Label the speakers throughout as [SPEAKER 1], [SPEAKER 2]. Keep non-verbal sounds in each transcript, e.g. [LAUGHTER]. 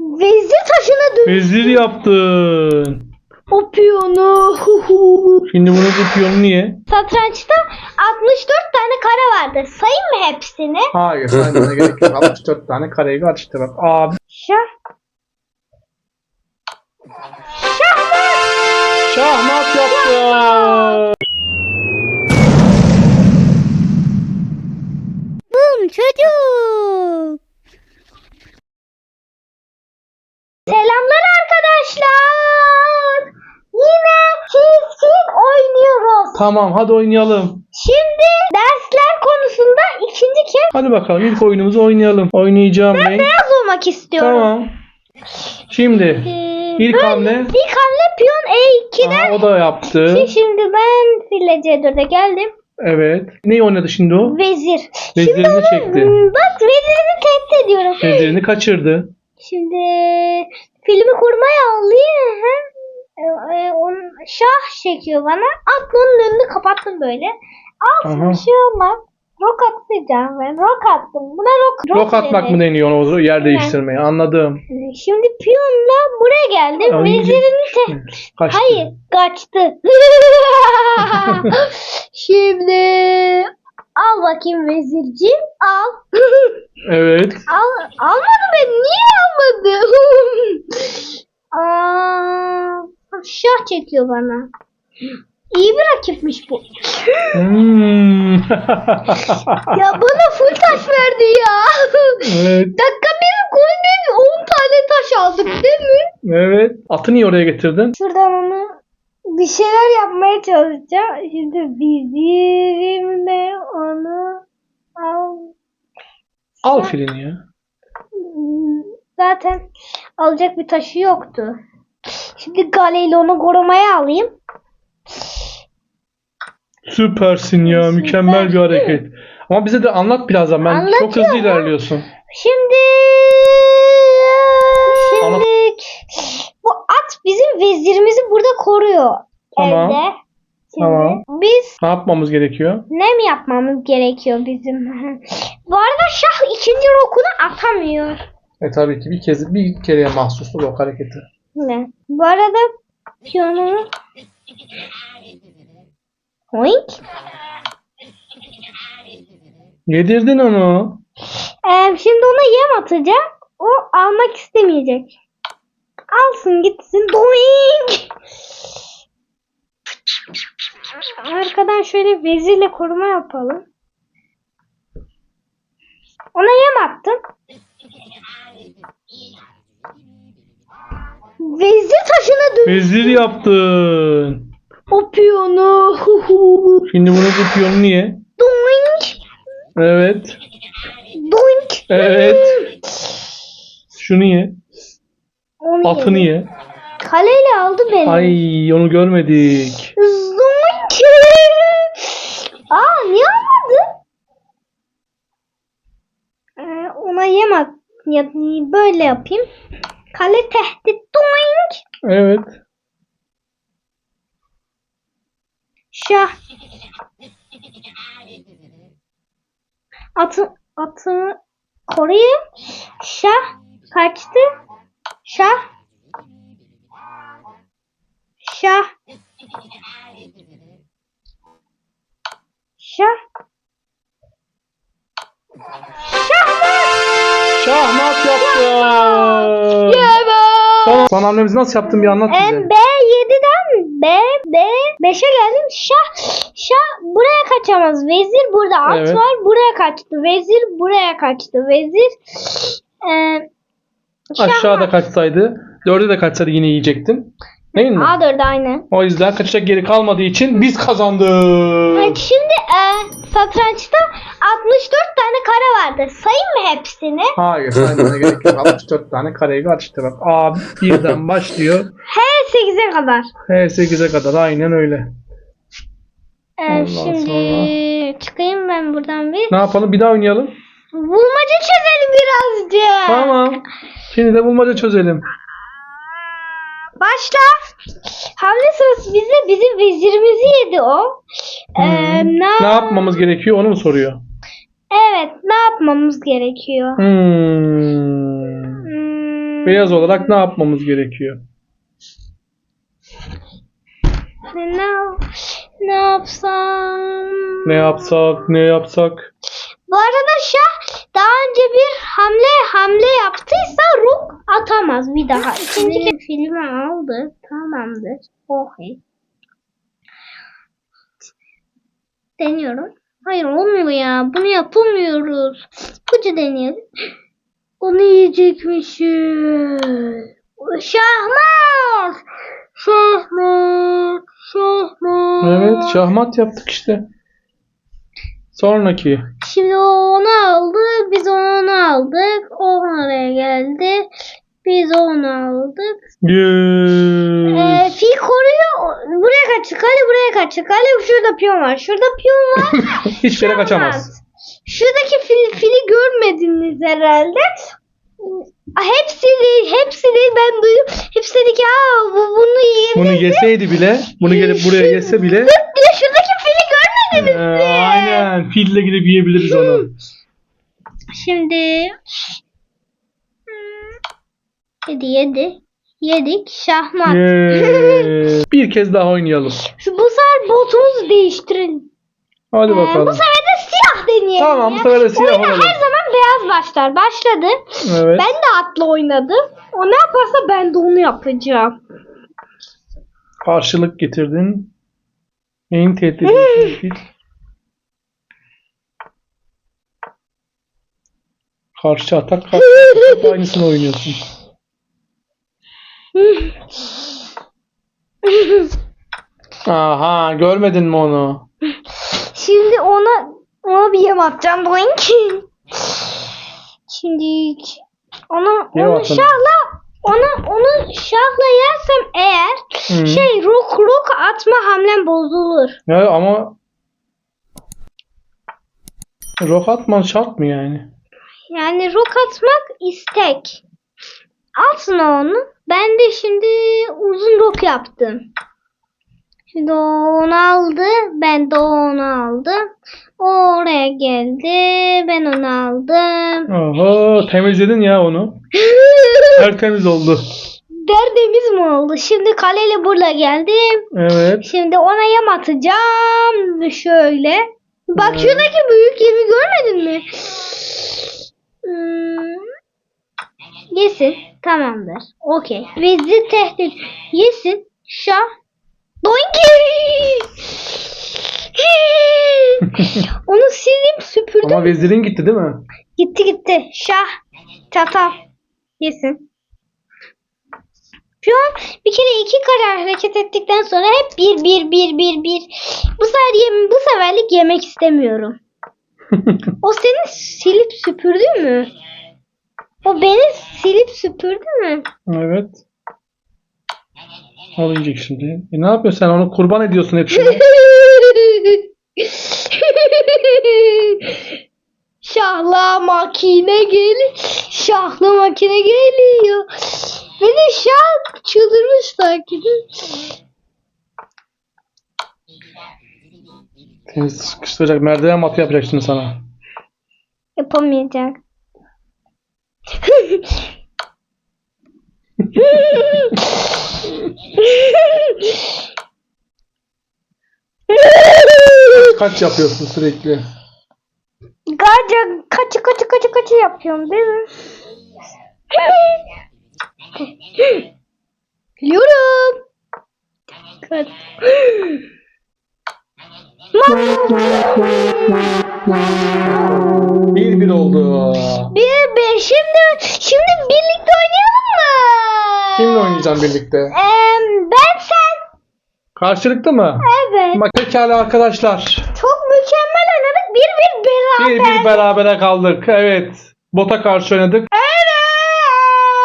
[SPEAKER 1] Vezir taşına dön.
[SPEAKER 2] Vezir yaptın.
[SPEAKER 1] O piyonu.
[SPEAKER 2] Şimdi bunu bu piyonu niye?
[SPEAKER 1] Satrançta 64 tane kare vardı. Sayayım mı hepsini?
[SPEAKER 2] Hayır saymana gerek yok. 64 tane kareyi karıştır bak. Abi.
[SPEAKER 1] Şah.
[SPEAKER 2] Şahmat yaptı.
[SPEAKER 1] Bum
[SPEAKER 2] Tamam hadi oynayalım.
[SPEAKER 1] Şimdi dersler konusunda ikinci kez
[SPEAKER 2] Hadi bakalım ilk oyunumuzu oynayalım. Oynayacağım renk.
[SPEAKER 1] beyaz olmak istiyorum.
[SPEAKER 2] Tamam. Şimdi
[SPEAKER 1] Ee,
[SPEAKER 2] İlk
[SPEAKER 1] böyle
[SPEAKER 2] hamle.
[SPEAKER 1] İlk hamle piyon E2'den.
[SPEAKER 2] Aa, o da yaptı.
[SPEAKER 1] Şimdi ben file C4'e geldim.
[SPEAKER 2] Evet. Neyi oynadı şimdi o?
[SPEAKER 1] Vezir.
[SPEAKER 2] Vezirini çekti.
[SPEAKER 1] Hmm, Bak vezirini tehdit ediyorum.
[SPEAKER 2] Vezirini kaçırdı.
[SPEAKER 1] Şimdi filmi kurmaya alayım. E, onun şah çekiyor bana. Aklının önünü kapattım böyle. Altın
[SPEAKER 2] Aha.
[SPEAKER 1] bir şey olmaz. Rok atacağım ben. Rok attım. Buna rok,
[SPEAKER 2] Rok atmak
[SPEAKER 1] denir.
[SPEAKER 2] mı deniyor o yer değiştirmeye? Anladım.
[SPEAKER 1] Şimdi piyonla buraya geldim. Vezirini te...
[SPEAKER 2] Kaçtı.
[SPEAKER 1] Hayır kaçtı. [LAUGHS] Şimdi al bakayım vezirciğim al.
[SPEAKER 2] Evet.
[SPEAKER 1] al almadı ben niye almadı? [LAUGHS] Aa, şah çekiyor bana. İyi bir rakipmiş bu.
[SPEAKER 2] Hmm. [LAUGHS]
[SPEAKER 1] Ya bana full taş verdi ya.
[SPEAKER 2] evet.
[SPEAKER 1] Dakika bir gol değil 10 tane taş aldık değil mi?
[SPEAKER 2] Evet. Atı niye oraya getirdin?
[SPEAKER 1] Şuradan onu bir şeyler yapmaya çalışacağım. Şimdi vizirimle onu al.
[SPEAKER 2] Al filini ya.
[SPEAKER 1] Zaten alacak bir taşı yoktu. Şimdi galeyle onu korumaya alayım.
[SPEAKER 2] Süpersin ya.
[SPEAKER 1] Süper.
[SPEAKER 2] Mükemmel bir hareket. Ama bize de anlat birazdan. Ben çok
[SPEAKER 1] Anlatıyorum.
[SPEAKER 2] hızlı ilerliyorsun.
[SPEAKER 1] Şimdi
[SPEAKER 2] Anlat.
[SPEAKER 1] şimdi bu at bizim vezirimizi burada koruyor
[SPEAKER 2] Tamam.
[SPEAKER 1] evde. Şimdi
[SPEAKER 2] Tamam.
[SPEAKER 1] biz
[SPEAKER 2] Ne yapmamız gerekiyor?
[SPEAKER 1] ne mi yapmamız gerekiyor bizim? [LAUGHS] bu arada şah ikinci rokunu atamıyor.
[SPEAKER 2] E tabii ki bir kez bir kereye mahsus o hareketi.
[SPEAKER 1] Ne? Bu arada piyonunu Oink.
[SPEAKER 2] Yedirdin onu.
[SPEAKER 1] Ee, şimdi ona yem atacağım. O almak istemeyecek. Alsın gitsin. Doink. Arkadan şöyle vezirle koruma yapalım. Ona yem attım. Vezir taşına dön.
[SPEAKER 2] Vezir yaptın.
[SPEAKER 1] O piyonu.
[SPEAKER 2] Şimdi bunu bu piyonu niye?
[SPEAKER 1] Doink.
[SPEAKER 2] Evet.
[SPEAKER 1] Doink.
[SPEAKER 2] Evet. Şunu ye.
[SPEAKER 1] Onu
[SPEAKER 2] Atını
[SPEAKER 1] yedim.
[SPEAKER 2] ye.
[SPEAKER 1] Kaleyle aldı beni.
[SPEAKER 2] Ay onu görmedik.
[SPEAKER 1] Zoink. Aa niye almadı? Ee, ona yem at. Ya, böyle yapayım. Kale tehdit. Doink.
[SPEAKER 2] Evet.
[SPEAKER 1] Şah. Atı, atını koruyayım. Şah kaçtı. Şah. Şah. Şah.
[SPEAKER 2] Son, hamlemizi nasıl yaptın bir anlat bize.
[SPEAKER 1] En B7'den B B 5'e geldim. Şah şah buraya kaçamaz. Vezir burada at
[SPEAKER 2] Evet.
[SPEAKER 1] var. Buraya kaçtı. Vezir buraya kaçtı. Vezir e,
[SPEAKER 2] Aşağıda kaçsaydı, dörde de kaçsaydı yine yiyecektin. Değil mi?
[SPEAKER 1] A4 aynı.
[SPEAKER 2] O yüzden kaçacak geri kalmadığı için biz kazandık.
[SPEAKER 1] Evet, şimdi e, satrançta 64 tane kare vardı. Sayayım mı hepsini?
[SPEAKER 2] Hayır saymana gerek yok. 64 tane kareyi karıştır bak. A birden başlıyor.
[SPEAKER 1] H8'e kadar.
[SPEAKER 2] H8'e kadar aynen öyle.
[SPEAKER 1] E,
[SPEAKER 2] Ondan
[SPEAKER 1] şimdi çıkayım ben buradan bir.
[SPEAKER 2] Ne yapalım bir daha oynayalım.
[SPEAKER 1] Bulmaca çözelim birazcık.
[SPEAKER 2] Tamam. Şimdi de bulmaca çözelim.
[SPEAKER 1] Başla. Hamle sırası bize bizim vezirimizi yedi o. Ee,
[SPEAKER 2] Hmm.
[SPEAKER 1] ne,
[SPEAKER 2] Ne yapmamız gerekiyor onu mu soruyor?
[SPEAKER 1] Evet ne yapmamız gerekiyor?
[SPEAKER 2] Hmm.
[SPEAKER 1] Hmm,
[SPEAKER 2] Beyaz olarak ne yapmamız gerekiyor?
[SPEAKER 1] Ne, yap- ne yapsam?
[SPEAKER 2] Ne yapsak, ne yapsak?
[SPEAKER 1] Bu arada Şah daha önce bir hamle hamle yaptıysa Rook atamaz bir daha. İkinci kez filmi aldı. Tamamdır. Okey. Deniyorum. Hayır olmuyor ya. Bunu yapamıyoruz. Kucu deneyelim. Onu yiyecekmişiz. Şahmat! Şahmat! Şahmat!
[SPEAKER 2] Evet, şahmat yaptık işte. Sonraki.
[SPEAKER 1] Şimdi onu aldı, biz onu aldık. O oraya geldi. Biz onu aldık.
[SPEAKER 2] Yes.
[SPEAKER 1] Ee, fil koruyor. Buraya kaçtı kale, buraya kaçtı kale. Şurada piyon var. Şurada piyon var. [LAUGHS]
[SPEAKER 2] Hiçbir yere kaçamaz.
[SPEAKER 1] Şuradaki fil, fili görmediniz herhalde. Hepsini, hepsini ben duydum. Hepsi dedi ki Aa, bu, bunu yiyebilir.
[SPEAKER 2] Bunu yeseydi bile, bunu gelip buraya yese bile
[SPEAKER 1] Diyor, şuradaki fili görmediniz
[SPEAKER 2] Ee,
[SPEAKER 1] mi?
[SPEAKER 2] aynen fille gidip yiyebiliriz onu.
[SPEAKER 1] Şimdi Hmm. yedi yedi. Yedik şahmat. [LAUGHS]
[SPEAKER 2] Bir kez daha oynayalım.
[SPEAKER 1] Şu bu sefer botumuzu değiştirelim.
[SPEAKER 2] Hadi
[SPEAKER 1] Ee,
[SPEAKER 2] bakalım.
[SPEAKER 1] bu sefer de siyah deneyelim.
[SPEAKER 2] Tamam,
[SPEAKER 1] ya.
[SPEAKER 2] bu sefer de siyah
[SPEAKER 1] Oyuna
[SPEAKER 2] olalım.
[SPEAKER 1] her zaman beyaz başlar. Başladı.
[SPEAKER 2] Evet.
[SPEAKER 1] Ben de atla oynadım. O ne yaparsa ben de onu yapacağım.
[SPEAKER 2] Karşılık getirdin. Neyin tehdit fil? [LAUGHS] Karşı atak, karşı atak aynısını oynuyorsun. Aha görmedin mi onu?
[SPEAKER 1] Şimdi ona ona bir yem atacağım boink. Şimdi ona
[SPEAKER 2] Yem
[SPEAKER 1] onu
[SPEAKER 2] atalım.
[SPEAKER 1] şahla ona onu şahla yersem eğer
[SPEAKER 2] Hı.
[SPEAKER 1] şey rok rok atma hamlem bozulur.
[SPEAKER 2] Ya ama Rok atman şart mı yani?
[SPEAKER 1] Yani rok atmak istek. Alsın onu. Ben de şimdi uzun rok yaptım. Şimdi o onu aldı. Ben de onu aldım. O oraya geldi. Ben onu aldım.
[SPEAKER 2] Oho temizledin ya onu. [LAUGHS] Tertemiz oldu.
[SPEAKER 1] Derdemiz mi oldu? Şimdi kaleyle buraya geldim.
[SPEAKER 2] Evet.
[SPEAKER 1] Şimdi ona yem atacağım. Şöyle. Bak
[SPEAKER 2] Evet.
[SPEAKER 1] şuradaki büyük yemi görmedin mi? Hmm. Yesin. Tamamdır. Okey. Vezir tehdit. Yesin. Şah. Doinki. [LAUGHS] Onu sildim süpürdüm.
[SPEAKER 2] Ama vezirin gitti değil mi?
[SPEAKER 1] Gitti gitti. Şah. Çatal. Yesin. Şu an bir kere iki kare hareket ettikten sonra hep bir bir bir bir bir. Bu sefer yem, bu seferlik yemek istemiyorum. [LAUGHS] O seni silip süpürdü mü? O beni silip süpürdü mü?
[SPEAKER 2] evet. Al yiyecek şimdi. E ne yapıyorsun sen onu kurban ediyorsun hepsini. [LAUGHS]
[SPEAKER 1] Şahla makine gel. Şahla makine geliyor. Beni şah çıldırmış sanki.
[SPEAKER 2] Seni sıkıştıracak merdiven matı yapacak şimdi sana.
[SPEAKER 1] Yapamayacak. [LAUGHS] [LAUGHS]
[SPEAKER 2] Kaç yapıyorsun sürekli?
[SPEAKER 1] Garca kaçı kaçı kaçı kaçı yapıyorum değil mi? Biliyorum. Kaç.
[SPEAKER 2] Bir bir oldu.
[SPEAKER 1] Bir bir şimdi şimdi birlikte oynayalım mı?
[SPEAKER 2] Kimle oynayacağım birlikte?
[SPEAKER 1] Sen.
[SPEAKER 2] Karşılıklı mı?
[SPEAKER 1] Evet.
[SPEAKER 2] Bak pekala arkadaşlar.
[SPEAKER 1] Çok mükemmel oynadık. Bir bir
[SPEAKER 2] Bir
[SPEAKER 1] beraber.
[SPEAKER 2] bir berabere kaldık. Evet. Bota karşı oynadık.
[SPEAKER 1] Evet.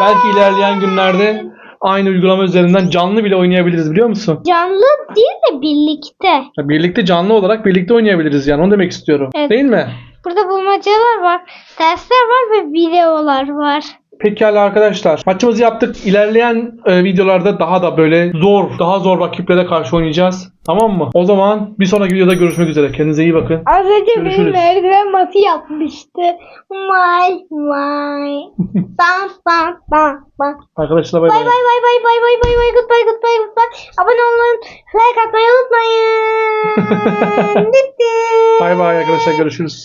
[SPEAKER 2] Belki ilerleyen günlerde aynı uygulama üzerinden canlı bile oynayabiliriz biliyor musun?
[SPEAKER 1] Canlı değil de birlikte.
[SPEAKER 2] Ya Birlikte canlı olarak birlikte oynayabiliriz yani onu demek istiyorum.
[SPEAKER 1] Evet.
[SPEAKER 2] Değil mi?
[SPEAKER 1] Burada bulmacalar var, dersler var ve videolar var.
[SPEAKER 2] Pekala arkadaşlar. Maçımızı yaptık. İlerleyen e, videolarda daha da böyle zor, daha zor rakiplere karşı oynayacağız. Tamam mı? O zaman bir sonraki videoda görüşmek üzere. Kendinize iyi bakın.
[SPEAKER 1] Az önce benim
[SPEAKER 2] Görüşürüz.
[SPEAKER 1] merdiven matı yapmıştı. Vay vay. [LAUGHS] Bam bam bam bam.
[SPEAKER 2] Arkadaşlar
[SPEAKER 1] bay
[SPEAKER 2] Bay
[SPEAKER 1] bay. bay bay bay bay bay bay goodbye goodbye goodbye. Abone olun, like atmayı unutmayın. [LAUGHS] Bitti.
[SPEAKER 2] Bay bay arkadaşlar görüşürüz.